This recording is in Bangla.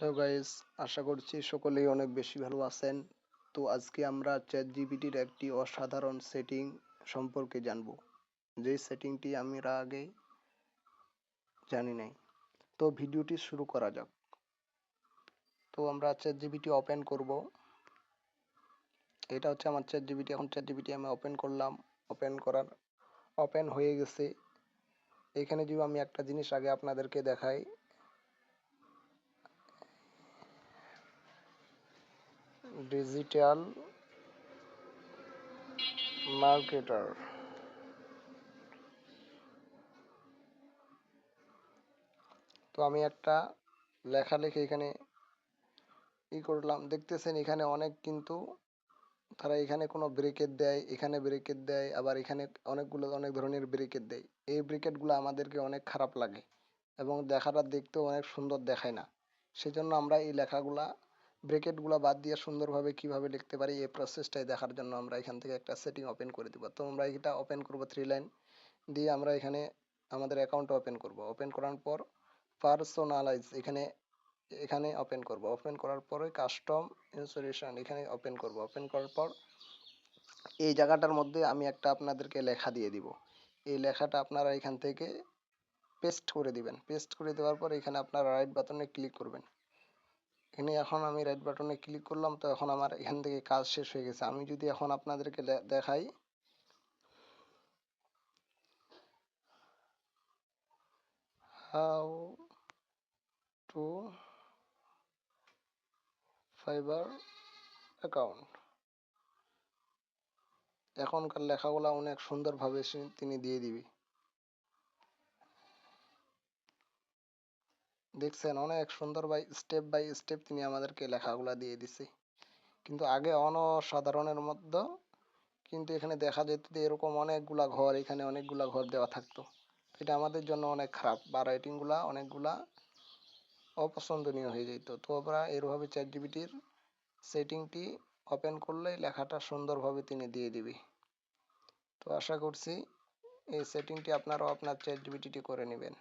হ্যালো গাইস আশা করছি সকলেই অনেক বেশি ভালো আছেন। তো আজকে আমরা চ্যাট জিপিটির একটি অসাধারণ সেটিং সম্পর্কে জানব। যে সেটিংটি আমরা আগে জানি নাই। তো ভিডিওটি শুরু করা যাক। তো আমরা চ্যাট জিপিটি ওপেন করব। এটা হচ্ছে আমার চ্যাট জিপিটি এখন চ্যাট জিপিটি আমি ওপেন করলাম। ওপেন করার ওপেন হয়ে গেছে। এখানে যদি আমি একটা জিনিস আগে আপনাদেরকে দেখাই ডিজিটাল মার্কেটার। তো আমি একটা লেখালেখি এখানে ই করলাম। দেখতেছেন এখানে অনেক কিন্তু তারা এখানে কোনো ব্রেকেট দেয়, এখানে ব্রেকেট দেয়, আবার এখানে অনেকগুলো অনেক ধরনের ব্রেকেট দেয়। এই ব্রেকেটগুলো আমাদেরকে অনেক খারাপ লাগে এবং দেখাটা দেখতেও অনেক সুন্দর দেখায় না। সেজন্য আমরা এই লেখাগুলা ব্রেকেটগুলো বাদ দিয়ে সুন্দরভাবে কীভাবে লিখতে পারি এই প্রসেসটাই দেখার জন্য আমরা এখান থেকে একটা সেটিং ওপেন করে দিব। তো আমরা এটা ওপেন করব থ্রি লাইন দিয়ে আমরা এখানে আমাদের অ্যাকাউন্ট ওপেন করব। ওপেন করার পর পার্সোনালাইজ এখানে এখানে ওপেন করব। ওপেন করার পরে কাস্টম ইনস্টলেশন এখানে ওপেন করব। ওপেন করার পর এই জায়গাটার মধ্যে আমি একটা আপনাদেরকে লেখা দিয়ে দিব। এই লেখাটা আপনারা এখান থেকে পেস্ট করে দিবেন। পেস্ট করে দেওয়ার পর এখানে আপনারা রাইট বাটনে ক্লিক করবেন। এখানে এখন আমি রাইট বাটনে ক্লিক করলাম, তো এখন আমার এখান থেকে কাজ শেষ হয়ে গেছে। আমি যদি এখন আপনাদেরকে দেখাই। হাউ টু ফাইবার অ্যাকাউন্ট এখনকার লেখাগুলো অনেক সুন্দরভাবে তিনি দিয়ে দিবে। দেখছেন, অনেক সুন্দর বাই স্টেপ বাই স্টেপ তিনি আমাদেরকে লেখাগুলা দিয়ে দিছে। কিন্তু আগে অনসাধারণের মধ্যে কিন্তু এখানে দেখা যেত যে এরকম অনেকগুলা ঘর, এখানে অনেকগুলা ঘর দেওয়া থাকতো। এটা আমাদের জন্য অনেক খারাপ। বা রাইটিংগুলা অনেকগুলা অপছন্দনীয় হয়ে যেত। তো আমরা এরভাবে চ্যাট জিবিটির সেটিংটি ওপেন করলেই লেখাটা সুন্দরভাবে তিনি দিয়ে দিবে। তো আশা করছি এই সেটিংটি আপনারাও আপনার চ্যাট জিবিটিটি করে নেবেন।